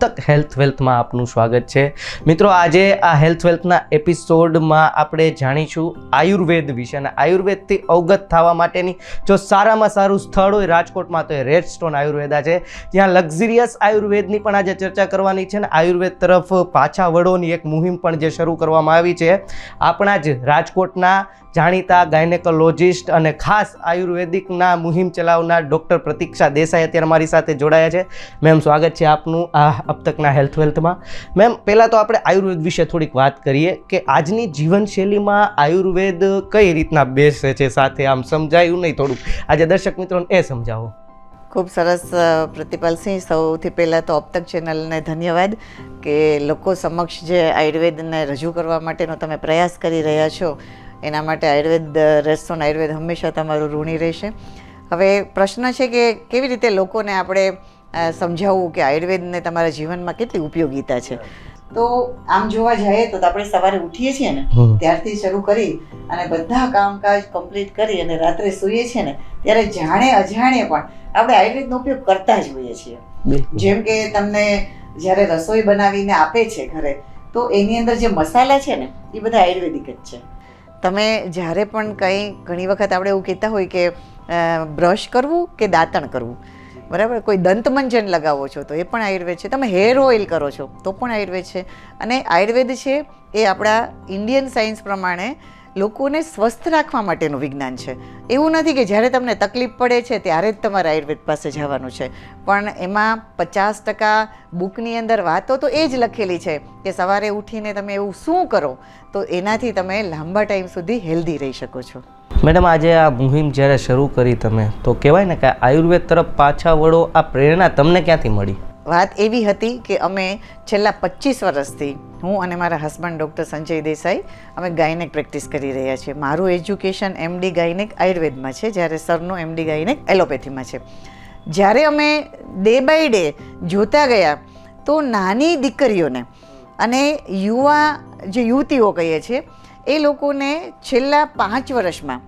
તક હેલ્થ વેલ્થમાં આપનું સ્વાગત છે. મિત્રો, આજે આ હેલ્થ વેલ્થના એપિસોડમાં આપણે જાણીશું આયુર્વેદ વિશે અને આયુર્વેદથી અવગત થવા માટેની જો સારામાં સારું સ્થળ હોય, રાજકોટમાં તો એ રેડ સ્ટોન આયુર્વેદા છે. જ્યાં લક્ઝરિયસ આયુર્વેદની પણ આજે ચર્ચા કરવાની છે અને આયુર્વેદ તરફ પાછા વળોની એક મુહિમ પણ જે શરૂ કરવામાં આવી છે. આપણા જ રાજકોટના જાણીતા ગાયનેકોલોજિસ્ટ અને ખાસ આયુર્વેદિકના મુહિમ ચલાવનાર ડૉક્ટર પ્રતીક્ષા દેસાઈ અત્યારે મારી સાથે જોડાયા છે. મેમ, સ્વાગત છે આપનું આ અબ તકના હેલ્થ વેલ્થમાં મેમ પહેલાં તો આપણે આયુર્વેદ વિશે થોડીક વાત કરીએ કે આજની જીવનશૈલીમાં આયુર્વેદ કઈ રીતના બેસે છે સાથે? આમ સમજાયું નહીં થોડુંક? આજે દર્શક મિત્રોને એ સમજાવો. ખૂબ સરસ પ્રતિપાલસિંહ સૌથી પહેલાં તો અબતક ચેનલને ધન્યવાદ કે લોકો સમક્ષ જે આયુર્વેદને રજૂ કરવા માટેનો તમે પ્રયાસ કરી રહ્યા છો, એના માટે આયુર્વેદ રેસ્ટોરન્ટ આયુર્વેદ હંમેશા તમારું ઋણી રહેશે. હવે પ્રશ્ન છે કે કેવી રીતે લોકોને આપણે સમજાવવું કે આયુર્વેદને તમારા જીવનમાં કેટલી ઉપયોગીતા છે. તો આમ જોવા જઈએ તો આપણે સવારે ઉઠીએ છીએ ને ત્યારથી શરૂ કરી અને બધા કામકાજ કમ્પ્લીટ કરી અને રાત્રે સૂઈએ છીએ ને ત્યારે જાણે અજાણે પણ આપણે આયુર્વેદનો ઉપયોગ કરતા જ હોઈએ છીએ. જેમ કે તમને જ્યારે રસોઈ બનાવીને આપે છે ઘરે તો એની અંદર જે મસાલા છે ને એ બધા આયુર્વેદિક જ છે. તમે જ્યારે પણ કંઈ ઘણી વખત આપણે એવું કહેતા હોય કે બ્રશ કરવું કે દાંતણ કરવું? બરાબર? કોઈ દંતમંજન લગાવો છો તો એ પણ આયુર્વેદ છે. તમે હેર ઓઇલ કરો છો તો પણ આયુર્વેદ છે. અને આયુર્વેદ છે એ આપણા ઇન્ડિયન સાયન્સ પ્રમાણે લોકોને સ્વસ્થ રાખવા માટેનું વિજ્ઞાન છે. એવું નથી કે જ્યારે તમને તકલીફ પડે છે ત્યારે જ તમારે આયુર્વેદ પાસે જવાનું છે. પણ એમાં પચાસ ટકા બુકની અંદર વાતો તો એ જ લખેલી છે કે સવારે ઉઠીને તમે એવું શું કરો તો એનાથી તમે લાંબા ટાઈમ સુધી હેલ્ધી રહી શકો છો. મેડમ, આજે આ મુહિમ જ્યારે શરૂ કરી તમે, તો કહેવાય ને કે આયુર્વેદ તરફ પાછા વળો, આ પ્રેરણા તમને ક્યાંથી મળી? વાત એવી હતી કે અમે છેલ્લા પચીસ વર્ષથી હું અને મારા હસબન્ડ ડૉક્ટર સંજય દેસાઈ, અમે ગાયનેક પ્રેક્ટિસ કરી રહ્યા છીએ. મારું એજ્યુકેશન એમડી ગાયનેક આયુર્વેદમાં છે, જ્યારે સરનું એમડી ગાયનેક એલોપેથીમાં છે. જ્યારે અમે ડે બાય ડે જોતા ગયા, તો નાની દીકરીઓને અને યુવા જે યુવતીઓ કહીએ છીએ એ લોકોને છેલ્લા પાંચ વર્ષમાં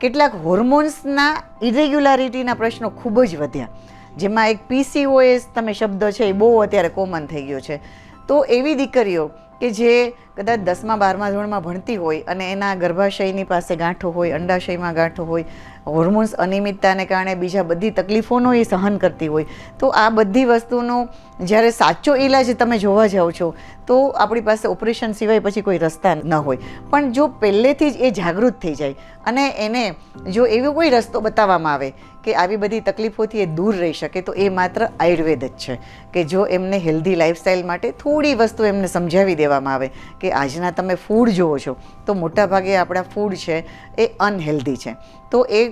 કેટલાક હોર્મોન્સના ઇરેગ્યુલારિટીના પ્રશ્નો ખૂબ જ વધ્યા. જેમાં એક પીસીઓએસ તમે શબ્દ છે એ બહુ અત્યારે કોમન થઈ ગયો છે. તો એવી દીકરીઓ કે જે કદાચ દસમા, બારમા ધોરણમાં ભણતી હોય અને એના ગર્ભાશયની પાસે ગાંઠો હોય, અંડાશયમાં ગાંઠો હોય હોર્મોન્સ અનિયમિતતાને કારણે બીજા બધી તકલીફોનો એ સહન કરતી હોય. તો આ બધી વસ્તુનો જ્યારે સાચો ઈલાજ તમે જોવા જાઓ છો, તો આપણી પાસે ઓપરેશન સિવાય પછી કોઈ રસ્તા ન હોય. પણ જો પહેલેથી જ એ જાગૃત થઈ જાય અને એને જો એવો કોઈ રસ્તો બતાવવામાં આવે કે આવી બધી તકલીફોથી એ દૂર રહી શકે, તો એ માત્ર આયુર્વેદ જ છે. કે જો એમને હેલ્ધી લાઈફસ્ટાઈલ માટે થોડી વસ્તુ એમને સમજાવી દેવામાં આવે કે આજના તમે ફૂડ જુઓ છો, તો મોટાભાગે આપણા ફૂડ છે એ અનહેલ્ધી છે. તો એ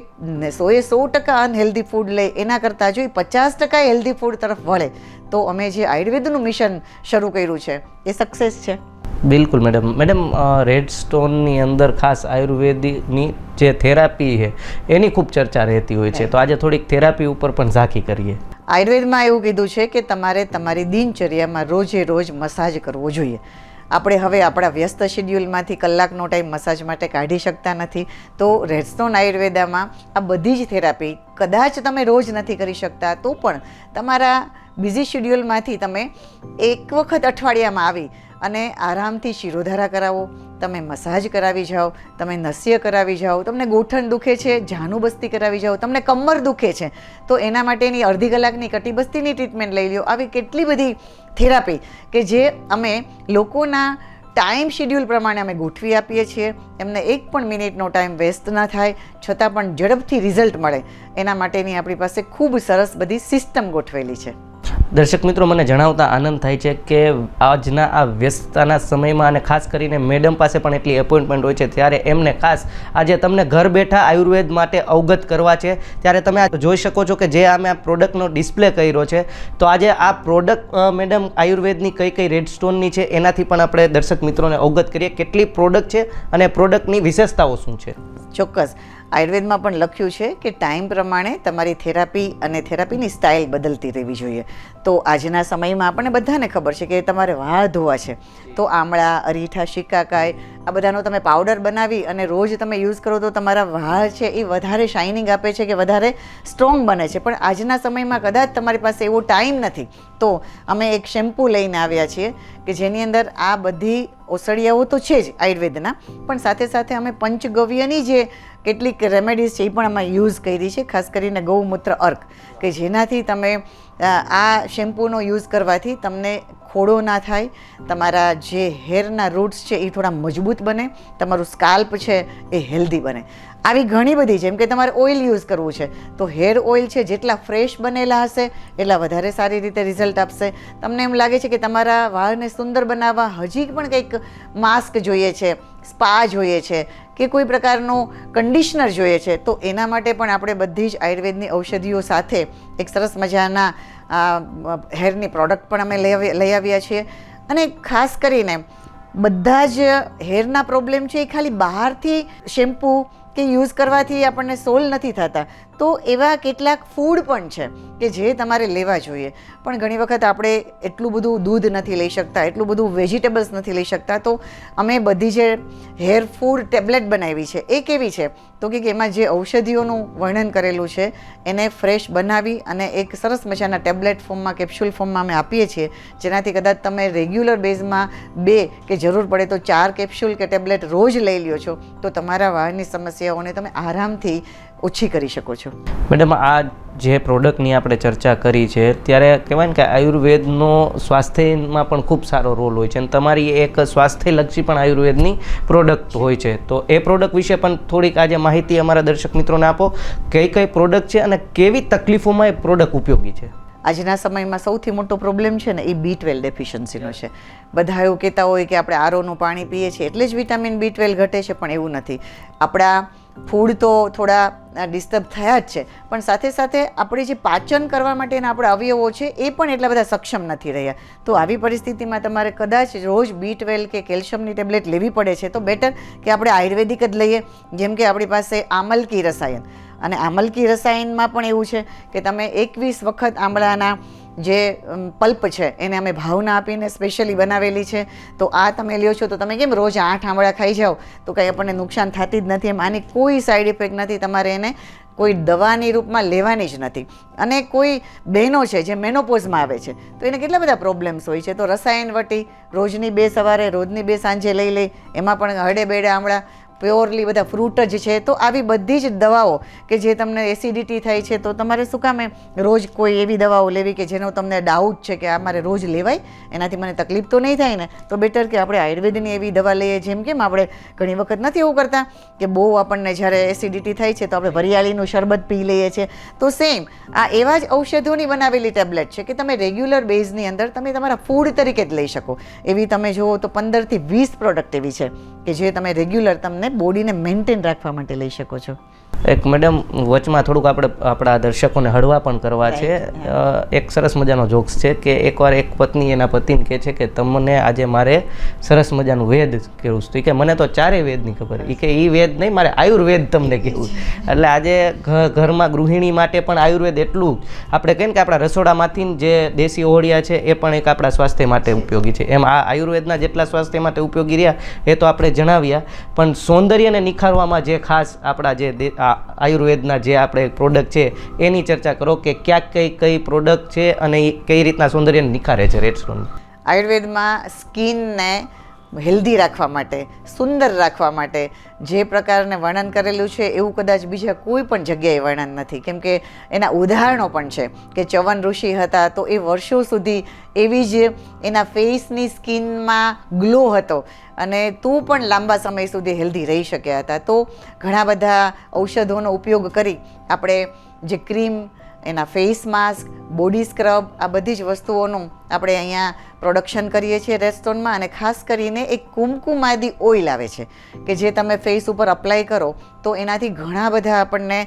સોએ સો ટકા અનહેલ્ધી ફૂડ લે, એના કરતાં જો એ પચાસ ટકા હેલ્ધી ફૂડ તરફ વળે, તો અમે જે આયુર્વેદનું મિશન શરૂ કર્યું છે, એ સક્સેસ છે. બિલકુલ મેડમ. મેડમ રેડ સ્ટોનની અંદર ખાસ આયુર્વેદની જે થેરાપી છે એની ખૂબ ચર્ચા રહેતી હોય છે. તો આજે થોડીક થેરાપી ઉપર પણ ઝાંખી કરીએ. આયુર્વેદમાં એવું કીધું છે કે તમારે તમારી દિનચર્યામાં રોજે રોજ મસાજ કરવો જોઈએ. આપણે હવે આપણા વ્યસ્ત શેડ્યુલમાંથી કલાકનો ટાઈમ મસાજ માટે કાઢી શકતા નથી. તો રેડસ્ટોન આયુર્વેદામાં આ બધી જ થેરાપી કદાચ તમે રોજ નથી કરી શકતા તો પણ તમારા બિઝી શેડ્યુલમાંથી તમે એક વખત અઠવાડિયામાં આવી અને આરામથી શિરોધારા કરાવો, તમે મસાજ કરાવી જાઓ, તમે નસ્ય કરાવી જાઓ, તમને ગોઠણ દુખે છે જાનુબસ્તી કરાવી જાઓ, તમને કમર દુખે છે, તો એના માટેની અડધી કલાકની કટિબસ્તીની ટ્રીટમેન્ટ લઈ લ્યો. આવી કેટલી બધી થેરાપી કે જે અમે લોકોના ટાઈમ શેડ્યુલ પ્રમાણે અમે ગોઠવી આપીએ છીએ. એમને એક પણ મિનિટનો ટાઈમ વેસ્ટ ના થાય, છતાં પણ ઝડપથી રિઝલ્ટ મળે. એના માટેની આપણી પાસે ખૂબ સરસ બધી સિસ્ટમ ગોઠવેલી છે. દર્શક મિત્રો, મને જણાવતા આનંદ થાય છે કે આજના આ વ્યસ્તતાના સમયમાં અને ખાસ કરીને મેડમ પાસે પણ એટલી એપોઇન્ટમેન્ટ હોય છે. ત્યારે એમને ખાસ આજે તમને ઘર બેઠા આયુર્વેદ માટે અવગત કરવા છે. ત્યારે તમે જોઈ શકો છો કે જે અમે આ પ્રોડક્ટનો ડિસ્પ્લે કર્યો છે, તો આજે આ પ્રોડક્ટ મેડમ આયુર્વેદની કઈ કઈ રેડ સ્ટોનની છે, એનાથી પણ આપણે દર્શક મિત્રોને અવગત કરીએ. કેટલી પ્રોડક્ટ છે અને પ્રોડક્ટની વિશેષતાઓ શું છે? ચોક્કસ. આયુર્વેદમાં પણ લખ્યું છે કે ટાઈમ પ્રમાણે તમારી થેરાપી અને થેરાપીની સ્ટાઇલ બદલતી રહેવી જોઈએ. તો આજના સમયમાં આપણને બધાને ખબર છે કે તમારે વાળ ધોવા છે. તો આમળા, અરીઠા શિકાકાય આ બધાનો તમે પાવડર બનાવી અને રોજ તમે યુઝ કરો તો તમારા વાળ છે એ વધારે શાઇનિંગ આપે છે કે વધારે સ્ટ્રોંગ બને છે. પણ આજના સમયમાં કદાચ તમારી પાસે એવો ટાઈમ નથી. તો અમે એક શેમ્પૂ લઈને આવ્યા છીએ કે જેની અંદર આ બધી ઓસડિયાઓ તો છે જ આયુર્વેદના. પણ સાથે સાથે અમે પંચગવ્યની જે કેટલીક રેમેડીઝ છે એ પણ અમે યુઝ કરી છે, ખાસ કરીને ગૌમૂત્ર અર્ક. કે જેનાથી તમે આ શેમ્પૂનો યુઝ કરવાથી તમને ખોડો ના થાય. તમારા જે હેરના રૂટ્સ છે એ થોડા મજબૂત બને. તમારું સ્કાલ્પ છે એ હેલ્ધી બને. આવી ઘણી બધી, જેમ કે તમારે ઓઇલ યુઝ કરવું છે, તો હેર ઓઇલ છે જેટલા ફ્રેશ બનેલા હશે, એટલા વધારે સારી રીતે રિઝલ્ટ આપશે. તમને એમ લાગે છે કે તમારા વાળને સુંદર બનાવવા હજી પણ કંઈક માસ્ક જોઈએ છે. સ્પા જોઈએ છે કે કોઈ પ્રકારનું કન્ડિશનર જોઈએ છે, તો એના માટે પણ આપણે બધી જ આયુર્વેદની ઔષધિઓ સાથે એક સરસ મજાના હેરની પ્રોડક્ટ પણ અમે લઈ આવ્યા છીએ. અને ખાસ કરીને બધા જ હેરના પ્રોબ્લેમ છે એ ખાલી બહારથી શેમ્પૂ કે યુઝ કરવાથી આપણને સોલ્વ નથી થતા. તો એવા કેટલાક ફૂડ પણ છે કે જે તમારે લેવા જોઈએ. પણ ઘણી વખત આપણે એટલું બધું દૂધ નથી લઈ શકતા, એટલું બધું વેજીટેબલ્સ નથી લઈ શકતા. તો અમે બધી જે હેર ફૂડ ટેબ્લેટ બનાવી છે, એ કેવી છે? તો કે એમાં જે ઔષધિઓનું વર્ણન કરેલું છે, એને ફ્રેશ બનાવી અને એક સરસ મજાના ટેબ્લેટ ફોર્મમાં કેપ્સ્યુલ ફોર્મમાં અમે આપીએ છીએ. જેનાથી કદાચ તમે રેગ્યુલર બેઝમાં બે કે જરૂર પડે તો ચાર કેપ્સ્યુલ કે ટેબ્લેટ રોજ લઈ લ્યો છો, તો તમારા વાળની સમસ્યાઓને તમે આરામથી ઓછી કરી શકો છો. મેડમ આ જે પ્રોડક્ટની આપણે ચર્ચા કરી છે ત્યારે કહેવાય ને કે આયુર્વેદનો સ્વાસ્થ્યમાં પણ ખૂબ સારો રોલ હોય છે અને તમારી એક સ્વાસ્થ્યલક્ષી પણ આયુર્વેદની પ્રોડક્ટ હોય છે. તો એ પ્રોડક્ટ વિશે પણ થોડીક આજે માહિતી અમારા દર્શક મિત્રોને આપો. કઈ કઈ પ્રોડક્ટ છે અને કેવી તકલીફોમાં એ પ્રોડક્ટ ઉપયોગી છે? આજના સમયમાં સૌથી મોટો પ્રોબ્લેમ છે ને એ બી ટ્વેલ્વ ડેફિશિયન્સીનો છે. બધા એવું કહેતા હોય કે આપણે આરોનું પાણી પીએ છીએ એટલે જ વિટામિન બી ટ્વેલ્વ ઘટે છે પણ એવું નથી. આપણા ફૂડ તો થોડા ડિસ્ટર્બ થયા જ છે. પણ સાથે સાથે આપણે જે પાચન કરવા માટેના આપણા અવયવો છે, એ પણ એટલા બધા સક્ષમ નથી રહ્યા. તો આવી પરિસ્થિતિમાં તમારે કદાચ રોજ બી ટ્વેલ્વ કે કેલ્શિયમની ટેબ્લેટ લેવી પડે છે, તો બેટર કે આપણે આયુર્વેદિક જ લઈએ, જેમ કે આપણી પાસે આમલકી રસાયણ. અને આમલકી રસાયણમાં પણ એવું છે કે તમે એકવીસ વખત આમળાના જે પલ્પ છે, એને અમે ભાવના આપીને સ્પેશિયલી બનાવેલી છે. તો આ તમે લ્યો છો, તો તમે કેમ રોજ આઠ આમળા ખાઈ જાઓ? તો કંઈ આપણને નુકસાન થતી જ નથી એમ. આની કોઈ સાઈડ ઇફેક્ટ નથી, તમારે એને કોઈ દવાની રૂપમાં લેવાની જ નથી. અને કોઈ બહેનો છે, જે મેનોપોઝમાં આવે છે, તો એને કેટલા બધા પ્રોબ્લેમ્સ હોય છે. તો રસાયણ વટી, રોજની બે સવારે, રોજની બે સાંજે લઈ લે, એમાં પણ હડે બેડે આમળા પ્યોરલી બધા ફ્રૂટ જ છે, તો આવી બધી જ દવાઓ કે જે તમને એસિડિટી થાય છે, તો તમારે શું કામે રોજ કોઈ એવી દવાઓ લેવી કે જેનો તમને ડાઉટ છે કે આ મારે રોજ લેવાય, એનાથી મને તકલીફ તો નહીં થાય ને? તો બેટર કે આપણે આયુર્વેદની એવી દવા લઈએ, જેમ કેમ આપણે ઘણી વખત નથી એવું કરતા કે બહુ આપણને જ્યારે એસિડિટી થાય છે, તો આપણે વરિયાળીનું શરબત પી લઈએ છીએ. તો સેમ આ એવા જ ઔષધોની બનાવેલી ટેબ્લેટ છે કે તમે રેગ્યુલર બેઝની અંદર તમે તમારા ફૂડ તરીકે જ લઈ શકો. એવી તમે જુઓ તો પંદરથી વીસ પ્રોડક્ટ એવી છે. કે જે તમે રેગ્યુલર તમને બોડીને મેન્ટેન રાખવા માટે લઈ શકો છો. એક મેડમ વચમાં થોડુંક આપણે આપણા દર્શકોને હળવા પણ કરવા છે. એક સરસ મજાનો જોક્સ છે કે એકવાર એક પત્ની એના પતિને કહે છે કે તમને આજે મારે સરસ મજાનું વેદ કહેવું છે? તો ઈ કે મને તો ચારેય વેદની ખબર. એ કે એ વેદ નહીં મારે આયુર્વેદ તમને કહેવું. એટલે આજે ઘરમાં ગૃહિણી માટે પણ આયુર્વેદ એટલું આપણે કહીએ ને કે આપણા રસોડામાંથી જે દેશી ઓળિયા છે એ પણ એક આપણા સ્વાસ્થ્ય માટે ઉપયોગી છે. એમ આ આયુર્વેદના જેટલા સ્વાસ્થ્ય માટે ઉપયોગી રહ્યા એ તો આપણે જણાવ્યા. પણ સૌંદર્યને નિખારવામાં જે ખાસ આપણા જે આયુર્વેદના જે આપણે પ્રોડક્ટ છે, એની ચર્ચા કરો કે ક્યાં કઈ કઈ પ્રોડક્ટ છે અને કઈ રીતના સૌંદર્યને નિખારે છે રેડસ્ટોન આયુર્વેદમાં સ્કિનને હેલ્ધી રાખવા માટે, સુંદર રાખવા માટે જે પ્રકારને વર્ણન કરેલું છે, એવું કદાચ બીજા કોઈ પણ જગ્યાએ વર્ણન નથી. કેમ કે એના ઉદાહરણો પણ છે કે ચવન ઋષિ હતા તો એ વર્ષો સુધી એવી જ એના ફેસની સ્કિનમાં ગ્લો હતો અને તું પણ લાંબા સમય સુધી હેલ્ધી રહી શક્યા હતા. તો ઘણા બધા ઔષધોનો ઉપયોગ કરી આપણે જે ક્રીમ એના ફેસ માસ્ક બોડી સ્ક્રબ આ બધી જ વસ્તુઓનું આપણે અહીંયા પ્રોડક્શન કરીએ છીએ રેસ્ટોરન્ટમાં અને ખાસ કરીને એક કુમકુમાદી ઓઇલ આવે છે, કે જે તમે ફેસ ઉપર અપ્લાય કરો, તો એનાથી ઘણા બધા આપણને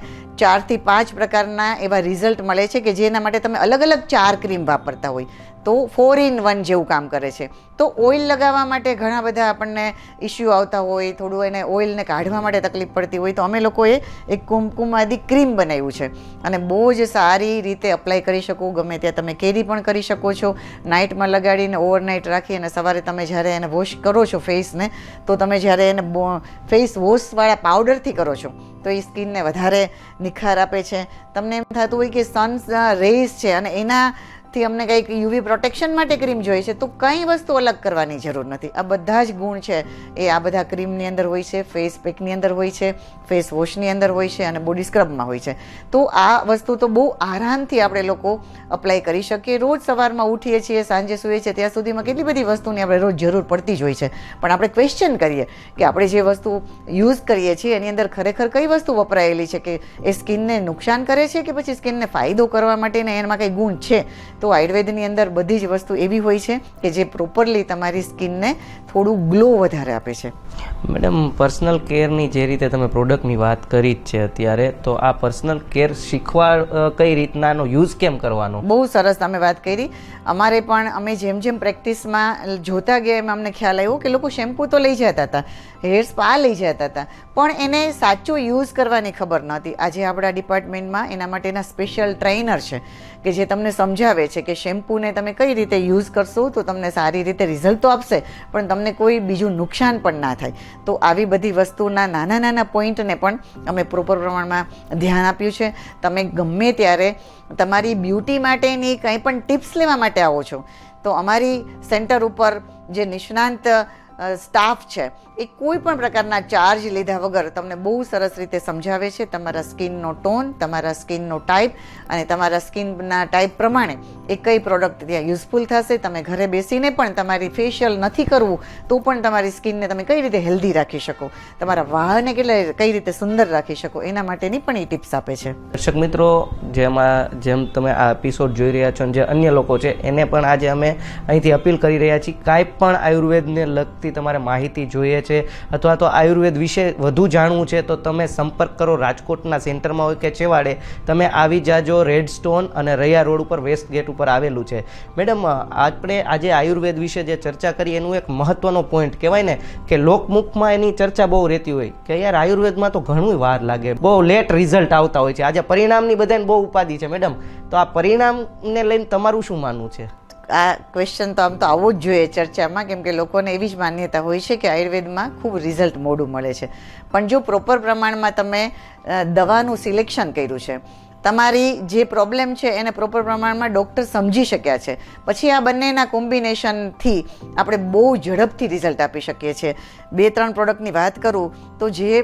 ચારથી પાંચ પ્રકારના એવા રિઝલ્ટ મળે છે કે જેના માટે તમે અલગ અલગ ચાર ક્રીમ વાપરતા હોય. તો ફોર ઇન વન જેવું કામ કરે છે. તો ઓઇલ લગાવવા માટે ઘણા બધા આપણને ઇસ્યુ આવતા હોય, થોડું એને ઓઇલને કાઢવા માટે તકલીફ પડતી હોય, તો અમે લોકોએ એક કુમકુમાદી ક્રીમ બનાવ્યું છે. અને બહુ જ સારી રીતે અપ્લાય કરી શકો, ગમે ત્યાં તમે કેરી પણ કરી શકો છો. નાઇટમાં લગાડીને ઓવરનાઇટ રાખી અને સવારે તમે જ્યારે એને વોશ કરો છો ફેસને તો તમે જ્યારે એને ફેસ વોશવાળા પાવડરથી કરો છો, તો એ સ્કિનને વધારે નિખાર આપે છે. તમને એમ થતું હોય કે સન રેઝ છે અને એનાથી અમને કંઈક યુવી પ્રોટેક્શન માટે ક્રીમ જોઈએ છે, તો કંઈ વસ્તુ અલગ કરવાની જરૂર નથી. આ બધા જ ગુણ છે. એ આ બધા ક્રીમની અંદર હોય છે ફેસ પેકની અંદર હોય છે ફેસ વોશની અંદર હોય છે અને બોડી સ્ક્રબમાં હોય છે. તો આ વસ્તુ તો બહુ આરામથી આપણે લોકો અપ્લાય કરી શકીએ. રોજ સવારમાં ઉઠીએ છીએ, સાંજે સૂઈએ છીએ, ત્યાં સુધીમાં કેટલી બધી વસ્તુની આપણે રોજ જરૂર પડતી જ હોય છે. પણ આપણે ક્વેશ્ચન કરીએ કે આપણે જે વસ્તુ યુઝ કરીએ છીએ, એની અંદર ખરેખર કઈ વસ્તુ વપરાયેલી છે કે એ સ્કિનને નુકસાન કરે છે કે પછી સ્કિનને ફાયદો કરવા માટેને એમાં કંઈ ગુણ છે? તો આયુર્વેદની અંદર બધી જ વસ્તુ એવી હોય છે કે જે પ્રોપરલી તમારી સ્કિનને થોડું ગ્લો વધારે આપે છે. મેડમ પર્સનલ કેરની જે રીતે તમે પ્રોડક્ટની વાત કરી જ છે અત્યારે તો આ પર્સનલ કેર શીખવા કઈ રીતનાનો યુઝ કેમ કરવાનો? બહુ સરસ તમે વાત કરી. અમારે પણ અમે જેમ જેમ પ્રેક્ટિસમાં જોતા ગયા એમ અમને ખ્યાલ આવ્યો કે લોકો શેમ્પૂ તો લઈ જતા હતા હેર સ્પા લઈ જતા હતા પણ એને સાચું યુઝ કરવાની ખબર નહોતી. આજે આપણા ડિપાર્ટમેન્ટમાં એના માટેના સ્પેશિયલ ટ્રેનર છે. કે જે તમને સમજાવે છે કે શેમ્પૂને તમે કઈ રીતે યુઝ કરશો તો તમને સારી રીતે રિઝલ્ટ તો આપશે, પણ તમને કોઈ બીજું નુકસાન પણ ના થાય. તો આવી બધી વસ્તુના નાના નાના પોઈન્ટને પણ અમે પ્રોપર પ્રમાણમાં ધ્યાન આપ્યું છે. તમે ગમે ત્યારે તમારી બ્યુટી માટેની કંઈ પણ ટિપ્સ લેવા માટે આવો છો, તો અમારી સેન્ટર ઉપર જે નિષ્ણાંત સ્ટાફ છે, એ કોઈ પણ પ્રકારના ચાર્જ લીધા વગર તમને બહુ સરસ રીતે સમજાવે છે. તમારા સ્કિનનો ટોન, તમારા સ્કિનનો ટાઈપ અને તમારા સ્કિનના ટાઈપ પ્રમાણે એ કઈ પ્રોડક્ટ ત્યાં યુઝફુલ થશે. તમે ઘરે બેસીને પણ તમારી ફેશિયલ નથી કરવું, તો પણ તમારી સ્કિનને તમે કઈ રીતે હેલ્ધી રાખી શકો? તમારા વાળને કેટલા કઈ રીતે સુંદર રાખી શકો? એના માટેની પણ એ ટિપ્સ આપે છે. દર્શક મિત્રો, જેમાં જેમ તમે આ એપિસોડ જોઈ રહ્યા છો જે અન્ય લોકો છે, એને પણ આજે અમે અહીંથી અપીલ કરી રહ્યા છીએ, કાંઈ પણ આયુર્વેદને લગતી તમારે માહિતી જોઈએ છે અથવા તો આયુર્વેદ વિશે વધુ જાણવું છે, તો તમે સંપર્ક કરો રાજકોટના સેન્ટરમાં હોય કે છેવાડે, તમે આવી જાજો રેડ સ્ટોન અને રૈયા રોડ ઉપર વેસ્ટ ગેટ ઉપર આવેલું છે. મેડમ આપણે આજે આયુર્વેદ વિશે જે ચર્ચા કરી, એનું એક મહત્વનો પોઈન્ટ કહેવાય ને કે લોકમુખમાં એની ચર્ચા બહુ રહેતી હોય કે યાર આયુર્વેદમાં તો ઘણું વાર લાગે, બહુ લેટ રિઝલ્ટ આવતા હોય છે. આજે પરિણામની બધાને બહુ ઉપાધિ છે. મેડમ, તો આ પરિણામને લઈને તમારું શું માનવું છે? આ ક્વેશ્ચન તો આમ તો આવવો જ જોઈએ ચર્ચામાં, કેમ કે લોકોને એવી જ માન્યતા હોય છે કે આયુર્વેદમાં ખૂબ રિઝલ્ટ મોડું મળે છે. પણ જો પ્રોપર પ્રમાણમાં તમે દવાનું સિલેક્શન કર્યું છે તમારી જે પ્રોબ્લેમ છે એને પ્રોપર પ્રમાણમાં ડૉક્ટર સમજી શક્યા છે. પછી આ બંનેના કોમ્બિનેશનથી આપણે બહુ ઝડપથી રિઝલ્ટ આપી શકીએ છીએ. બે, ત્રણ પ્રોડક્ટની વાત કરું તો જે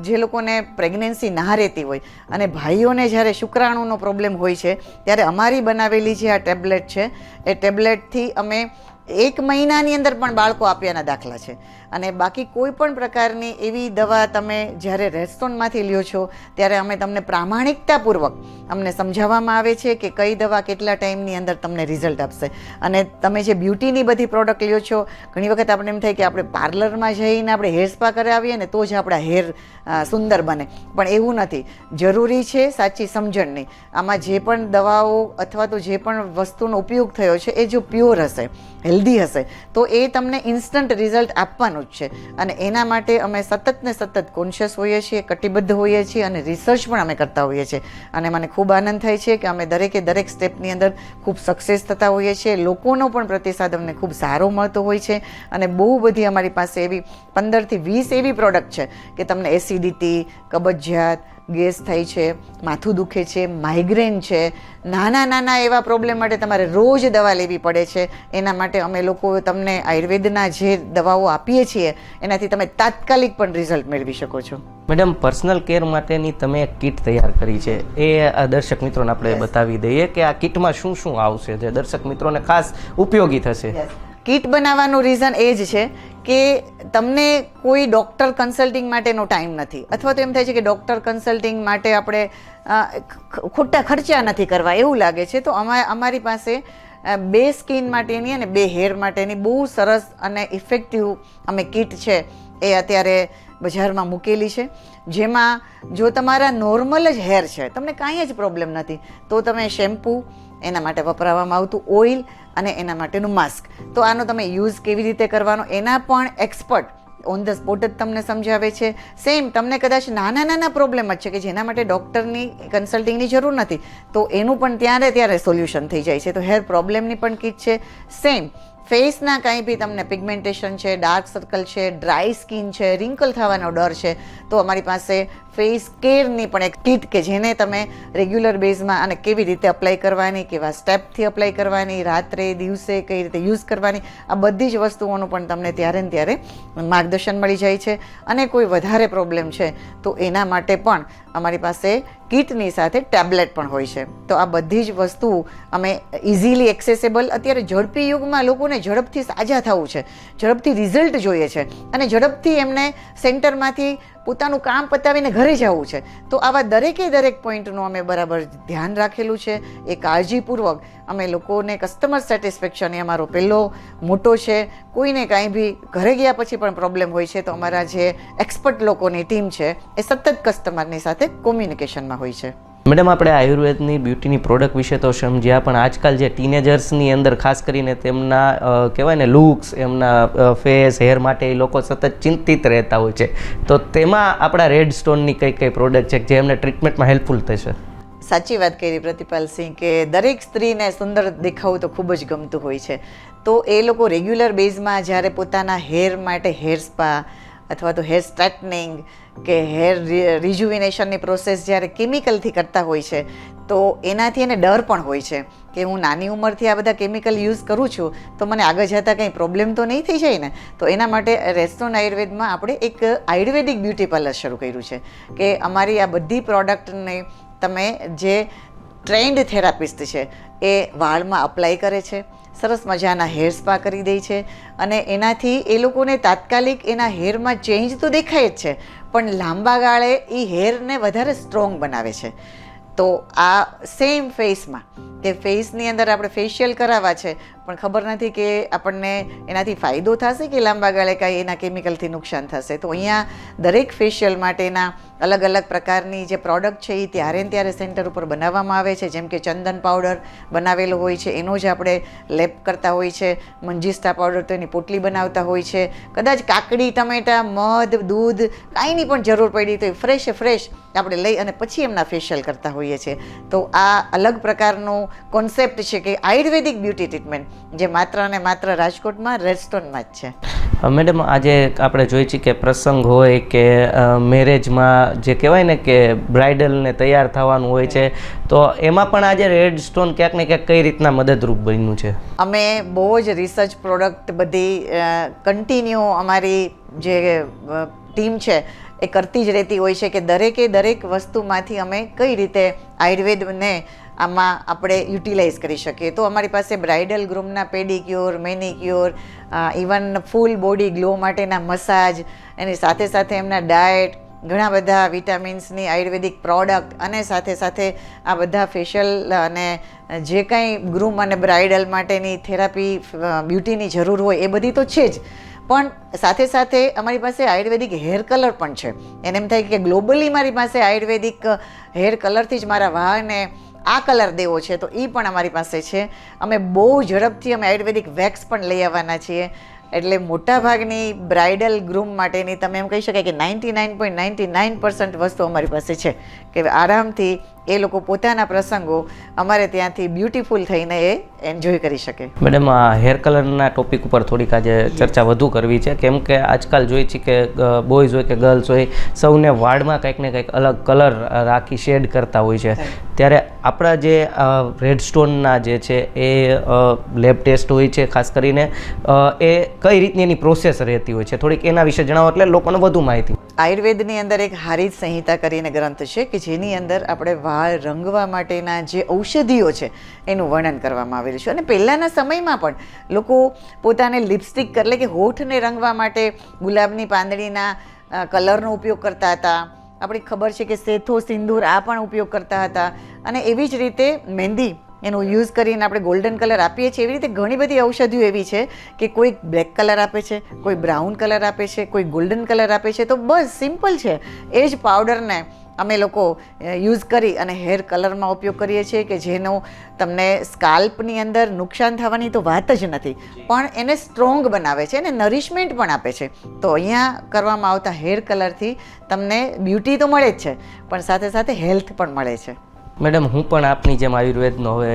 જે લોકોને પ્રેગ્નન્સી ના રહેતી હોય અને ભાઈઓને જ્યારે શુક્રાણુનો પ્રોબ્લેમ હોય છે, ત્યારે અમારી બનાવેલી જે આ ટેબ્લેટ છે, એ ટેબ્લેટથી અમે એક મહિનાની અંદર પણ બાળકો આપ્યાના દાખલા છે. અને બાકી કોઈ પણ પ્રકારની એવી દવા તમે જ્યારે રેસ્ટોરન્ટમાંથી લ્યો છો, ત્યારે અમે તમને પ્રામાણિકતાપૂર્વક અમને સમજાવવામાં આવે છે કે કઈ દવા કેટલા ટાઈમની અંદર તમને રિઝલ્ટ આપશે. અને તમે જે બ્યુટીની બધી પ્રોડક્ટ લ્યો છો, ઘણી વખત આપણે એમ થાય કે આપણે પાર્લરમાં જઈને આપણે હેર સ્પા કરાવીએ ને તો જ આપણા હેર સુંદર બને. પણ એવું નથી. જરૂરી છે સાચી સમજણની આમાં જે પણ દવાઓ અથવા તો જે પણ વસ્તુનો ઉપયોગ થયો છે, એ જો પ્યોર હશે, હેલ્ધી હશે, તો એ તમને ઇન્સ્ટન્ટ રિઝલ્ટ આપવાનું જ છે. અને એના માટે અમે સતત ને સતત કોન્શિયસ હોઈએ છીએ, કટિબદ્ધ હોઈએ છીએ અને રિસર્ચ પણ અમે કરતા હોઈએ છીએ. અને મને ખૂબ આનંદ થાય છે કે અમે દરેકે દરેક સ્ટેપની અંદર ખૂબ સક્સેસ થતા હોઈએ છીએ. લોકોનો પણ પ્રતિસાદ અમને ખૂબ સારો મળતો હોય છે. અને બહુ બધી અમારી પાસે એવી પંદરથી વીસ એવી પ્રોડક્ટ છે કે તમને એસિડિટી કબજિયાત ગેસ થાય છે માથું દુખે છે માઇગ્રેન છે નાના નાના એવા પ્રોબ્લેમ માટે તમારે રોજ દવા લેવી પડે છે. એના માટે અમે લોકો તમને આયુર્વેદના જે દવાઓ આપીએ છીએ એનાથી તમે તાત્કાલિક પણ રિઝલ્ટ મેળવી શકો છો. મેડમ પર્સનલ કેર માટેની તમે એક કીટ તૈયાર કરી છે. એ આ દર્શક મિત્રોને આપણે બતાવી દઈએ કે આ કીટમાં શું શું આવશે જે દર્શક મિત્રોને ખાસ ઉપયોગી થશે. કીટ બનાવવાનું રીઝન એ જ છે કે તમને કોઈ ડૉક્ટર કન્સલ્ટિંગ માટેનો ટાઈમ નથી. અથવા તો એમ થાય છે કે ડૉક્ટર કન્સલ્ટિંગ માટે આપણે ખોટા ખર્ચા નથી કરવા. એવું લાગે છે. તો અમા, અમારી પાસે બે સ્કિન માટેની અને બે હેર માટેની બહુ સરસ અને ઇફેક્ટિવ અમે કીટ છે એ અત્યારે બજારમાં મૂકેલી છે. જેમાં જો તમારા નોર્મલ જ હેર છે, તમને કાંઈ જ પ્રોબ્લેમ નથી. તો તમે શેમ્પૂ એના માટે વપરાવામાં આવતું ઓઇલ અને એના માટેનું માસ્ક. તો આનો તમે યુઝ કેવી રીતે કરવાનો? એના પણ એક્સપર્ટ ઓન ધ સ્પોટ જ તમને સમજાવે છે. સેમ તમને કદાચ નાના નાના પ્રોબ્લેમ જ છે કે જેના માટે ડૉક્ટરની કન્સલ્ટિંગની જરૂર નથી, તો એનું પણ ત્યારે ત્યારે સોલ્યુશન થઈ જાય છે. તો હેર પ્રોબ્લેમની પણ કીટ છે. સેમ ફેસના કાંઈ બી તમને પિગમેન્ટેશન છે, ડાર્ક સર્કલ છે, ડ્રાય સ્કિન છે, રિંકલ થવાનો ડર છે, તો અમારી પાસે ફેસ કેરની પણ એક કીટ કે જેને તમે રેગ્યુલર બેઝમાં અને કેવી રીતે અપ્લાય કરવાની, કેવા સ્ટેપથી અપ્લાય કરવાની, રાત્રે, દિવસે કઈ રીતે યુઝ કરવાની, આ બધી જ વસ્તુઓનું પણ તમને ત્યારે ને ત્યારે માર્ગદર્શન મળી જાય છે. અને કોઈ વધારે પ્રોબ્લેમ છે, તો એના માટે પણ અમારી પાસે કીટની સાથે ટેબ્લેટ પણ હોય છે. તો આ બધી જ વસ્તુ અમે ઇઝીલી એક્સેસેબલ, અત્યારે ઝડપી યુગમાં લોકોને ઝડપથી સાજા થવું છે. ઝડપથી રિઝલ્ટ જોઈએ છે. અને ઝડપથી એમને સેન્ટરમાંથી પોતાનું કામ પતાવીને ઘરે જવું છે. તો આવા દરેકે દરેક પોઈન્ટનું અમે બરાબર ધ્યાન રાખેલું છે. એ કાળજીપૂર્વક અમે લોકોને કસ્ટમર સેટિસ્ફેક્શન એ અમારો પહેલો મોટો છે. કોઈને કાંઈ બી ઘરે ગયા પછી પણ પ્રોબ્લેમ હોય છે તો અમારા જે એક્સપર્ટ લોકોની ટીમ છે એ સતત કસ્ટમરની સાથે કોમ્યુનિકેશનમાં હોય છે. મેડમ, આપણે આયુર્વેદની બ્યુટીની પ્રોડક્ટ વિશે તો સમજ્યા, પણ આજકાલ જે ટીનેજર્સની અંદર, ખાસ કરીને તેમના કહેવાય ને, લુક્સ, એમના ફેસ, હેર માટે એ લોકો સતત ચિંતિત રહેતા હોય છે. તો તેમાં આપણા રેડ સ્ટોનની કઈ કઈ પ્રોડક્ટ છે, જે એમને ટ્રીટમેન્ટમાં હેલ્પફુલ થશે? સાચી વાત કરી પ્રતિપાલસિંહ કે દરેક સ્ત્રીને સુંદર દેખાવું તો ખૂબ જ ગમતું હોય છે. તો એ લોકો રેગ્યુલર બેઝમાં જ્યારે પોતાના હેર માટે હેર સ્પા અથવા તો હેર સ્ટ્રેટનિંગ કે હેર રિજુવિનેશનની પ્રોસેસ જ્યારે કેમિકલથી કરતા હોય છે, તો એનાથી એને ડર પણ હોય છે કે હું નાની ઉંમરથી આ બધા કેમિકલ યુઝ કરું છું, તો મને આગળ જતાં કંઈ પ્રોબ્લેમ તો નહીં થઈ જાય ને? તો એના માટે રેસ્ટોન આયુર્વેદમાં આપણે એક આયુર્વેદિક બ્યુટી પાર્લર શરૂ કર્યું છે, કે અમારી આ બધી પ્રોડક્ટને તમે જે ટ્રેન્ડ થેરાપિસ્ટ છે, એ વાળમાં અપ્લાય કરે છે, સરસ મજાના હેર સ્પા કરી દે છે, અને એનાથી એ લોકોને તાત્કાલિક એના હેરમાં ચેન્જ તો દેખાય જ છે પણ લાંબા ગાળે એ હેરને વધારે સ્ટ્રોંગ બનાવે છે. તો આ સેમ ફેસમાં કે ફેસની અંદર આપણે ફેશિયલ કરાવવા છે પણ ખબર નથી કે આપણને એનાથી ફાયદો થશે કે લાંબા ગાળે કાંઈ એના કેમિકલથી નુકસાન થશે? તો અહીંયા દરેક ફેશિયલ માટેના અલગ અલગ પ્રકારની જે પ્રોડક્ટ છે, એ ત્યારે ને ત્યારે સેન્ટર ઉપર બનાવવામાં આવે છે. જેમ કે ચંદન પાવડર બનાવેલો હોય છે, એનો જ આપણે લેપ કરતા હોય છે. મંજીસ્તા પાવડર તો એની પોટલી બનાવતા હોય છે. કદાચ કાકડી, ટમેટા, મધ, દૂધ, કાંઈની પણ જરૂર પડી તો એ ફ્રેશ ફ્રેશ આપણે લઈ અને પછી એમના ફેશિયલ કરતા હોઈએ છીએ. તો આ અલગ પ્રકારનો કોન્સેપ્ટ છે કે આયુર્વેદિક બ્યુટી ટ્રીટમેન્ટ જે માત્ર અને માત્ર રાજકોટમાં રેડસ્ટોનમાં જ છે. મેડમ આજે આપણે જોઈએ છીએ કે પ્રસંગ હોય કે મેરેજમાં જે કહેવાય ને કે બ્રાઇડલને તૈયાર થવાનું હોય છે તો એમાં પણ આજે રેડ સ્ટોન ક્યાંક ને ક્યાંક કઈ રીતના મદદરૂપ બન્યું છે? અમે બહુ જ રિસર્ચ પ્રોડક્ટ બધી કન્ટિન્યુ અમારી જે ટીમ છે એ કરતી જ રહેતી હોય છે કે દરેકે દરેક વસ્તુમાંથી અમે કઈ રીતે આયુર્વેદને આમાં આપણે યુટિલાઇઝ કરી શકીએ. તો અમારી પાસે bridal ગ્રૂમના pedicure, manicure even full body glow માટેના મસાજ, એની સાથે સાથે એમના ડાયટ, ઘણા બધા વિટામિન્સની આયુર્વેદિક પ્રોડક્ટ અને સાથે સાથે આ બધા ફેશિયલ અને જે કાંઈ ગ્રૂમ અને બ્રાઇડલ માટેની થેરાપી બ્યુટીની જરૂર હોય એ બધી તો છે જ. પણ સાથે સાથે અમારી પાસે આયુર્વેદિક હેર કલર પણ છે. એને એમ થાય કે ગ્લોબલી મારી પાસે આયુર્વેદિક હેર કલરથી જ મારા વાળને આ કલર દેવો છે તો એ પણ અમારી પાસે છે. અમે બહુ ઝડપથી અમે આયુર્વેદિક વેક્સ પણ લઈ આવવાના છીએ. એટલે મોટાભાગની બ્રાઇડલ ગ્રૂમ માટેની તમે એમ કહી શકાય કે ninety nine point ninety nine percent વસ્તુ અમારી પાસે છે. કે આરામથી એ લોકો પોતાના પ્રસંગો અમારે ત્યાંથી બ્યુટીફુલ થઈને એ એન્જોય કરી શકે. મેડમ આ હેર કલરના ટોપિક ઉપર થોડીક આજે ચર્ચા વધુ કરવી છે. કેમ કે આજકાલ જોઈએ છીએ કે બોયઝ હોય કે ગર્લ્સ હોય સૌને વાળમાં કંઈક ને કંઈક અલગ કલર રાખી શેડ કરતા હોય છે. ત્યારે આપણા જે રેડ સ્ટોનના જે છે એ લેબ ટેસ્ટ હોય છે, ખાસ કરીને એ કઈ રીતની એની પ્રોસેસ રહેતી હોય છે? થોડીક એના વિશે જણાવો એટલે લોકોને વધુ માહિતી આયુર્વેદની અંદર એક હારી સંહિતા કરીને ગ્રંથ છે કે જેની અંદર આપણે વાળ રંગવા માટેના જે ઔષધિઓ છે એનું વર્ણન કરવામાં આવેલું છે. અને પહેલાંના સમયમાં પણ લોકો પોતાને લિપસ્ટિક એટલે કે હોઠને રંગવા માટે ગુલાબની પાંદડીના કલરનો ઉપયોગ કરતા હતા. આપણી ખબર છે કે સેથો સિંદૂર આ પણ ઉપયોગ કરતા હતા. અને એવી જ રીતે મહેંદી એનો યુઝ કરીને આપણે ગોલ્ડન કલર આપીએ છીએ. એવી રીતે ઘણી બધી ઔષધિઓ એવી છે કે કોઈ બ્લેક કલર આપે છે, કોઈ બ્રાઉન કલર આપે છે, કોઈ ગોલ્ડન કલર આપે છે. તો બસ સિમ્પલ છે. એ જ પાવડરને અમે લોકો યુઝ કરી અને હેર કલરમાં ઉપયોગ કરીએ છીએ કે જેનો તમને સ્કાલ્પની અંદર નુકસાન થવાની તો વાત જ નથી. પણ એને સ્ટ્રોંગ બનાવે છે અને નરિશમેન્ટ પણ આપે છે. તો અહીંયા કરવામાં આવતા હેર કલરથી તમને બ્યુટી તો મળે જ છે પણ સાથે સાથે હેલ્થ પણ મળે છે. મેડમ, હું પણ આપની જેમ આયુર્વેદનો હવે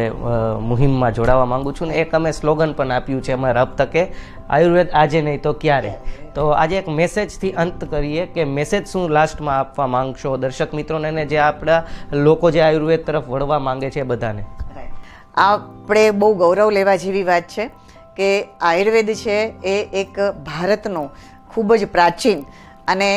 મુહિમમાં જોડાવા માંગુ છું ને એક અમે સ્લોગન પણ આપ્યું છે અમારા રબ તકે આયુર્વેદ આજે નહીં તો ક્યારે? તો આજે એક મેસેજથી અંત કરીએ કે મેસેજ શું લાસ્ટમાં આપવા માંગશો? દર્શક મિત્રોને ને જે આપણા લોકો જે આયુર્વેદ તરફ વળવા માંગે છે બધાને. આપણે બહુ ગૌરવ લેવા જેવી વાત છે કે આયુર્વેદ છે એ એક ભારતનો ખૂબ જ પ્રાચીન અને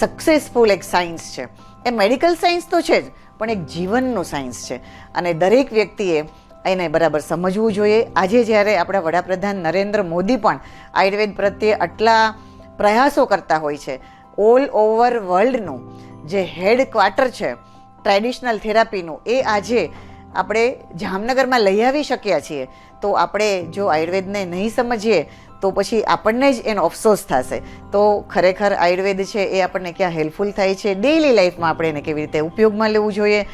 સક્સેસફુલ એક સાયન્સ છે. એ મેડિકલ સાયન્સ તો છે જ પણ એક જીવનનું સાયન્સ છે. અને દરેક વ્યક્તિએ એને બરાબર સમજવું જોઈએ. આજે જ્યારે આપણા વડાપ્રધાન નરેન્દ્ર મોદી પણ આયુર્વેદ પ્રત્યે આટલા પ્રયાસો કરતા હોય છે ઓલ ઓવર વર્લ્ડનું જે હેડ ક્વાર્ટર છે ટ્રેડિશનલ થેરાપીનું એ આજે આપણે જામનગરમાં લઈ આવી શક્યા છીએ. તો આપણે જો આયુર્વેદને નહીં સમજીએ તો પછી આપણને જ એનો અફસોસ થશે. તો ખરેખર આયુર્વેદ છે એ આપણને ક્યાં હેલ્પફુલ થાય છે. ડેઈલી લાઈફમાં આપણે એને કેવી રીતે ઉપયોગમાં લેવું જોઈએ.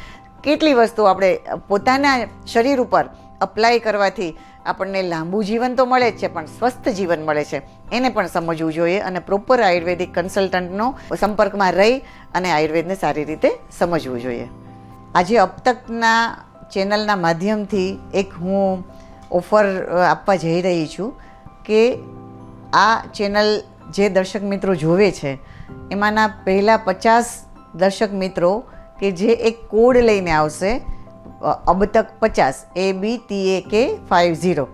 કેટલી વસ્તુ આપણે પોતાના શરીર ઉપર અપ્લાય કરવાથી આપણને લાંબુ જીવન તો મળે જ છે, પણ સ્વસ્થ જીવન મળે છે. એને પણ સમજવું જોઈએ અને પ્રોપર આયુર્વેદિક કન્સલ્ટન્ટનો સંપર્કમાં રહી અને આયુર્વેદને સારી રીતે સમજવું જોઈએ. આજે અબતકના ચેનલના માધ્યમથી એક હું ઓફર આપવા જઈ રહી છું. કે આ ચેનલ જે દર્શક મિત્રો જોવે છે, એમાંના પહેલાં પચાસ દર્શક મિત્રો કે જે એક કોડ લઈને આવશે અબતક પચાસ, એ, બી, ટી, એ, કે ફાઇવ ઝીરો.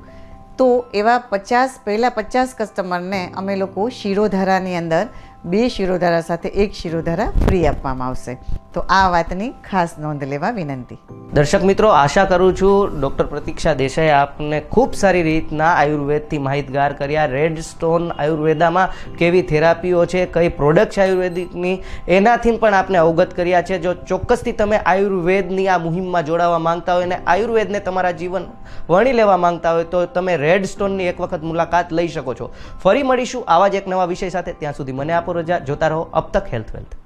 તો એવા પચાસ, પહેલાં પચાસ કસ્ટમરને અમે લોકો શિરોધારાની અંદર બે શિરોધારા સાથે એક શિરોધારા ફ્રી આપવામાં આવશે. તો આ વાતની ખાસ નોંધ લેવા વિનંતી. દર્શક મિત્રો, આશા કરું છું ડૉક્ટર પ્રતીક્ષા દેસાઈ આપને ખૂબ સારી રીતના આયુર્વેદથી માહિતગાર કર્યા. રેડ સ્ટોન આયુર્વેદામાં કેવી થેરાપીઓ છે, કઈ પ્રોડક્ટ છે આયુર્વેદિકની, એનાથી પણ આપને અવગત કર્યા છે. જો ચોક્કસથી તમે આયુર્વેદની આ મુહિમમાં જોડાવા માંગતા હોય અને આયુર્વેદને તમારા જીવન વણી લેવા માંગતા હોય, તો તમે રેડ સ્ટોનની એક વખત મુલાકાત લઈ શકો છો. ફરી મળીશું આવા જ એક નવા વિષય સાથે. ત્યાં સુધી મને આપો રજા જોતા રહો. અબ તક હેલ્થ વેલ્થ.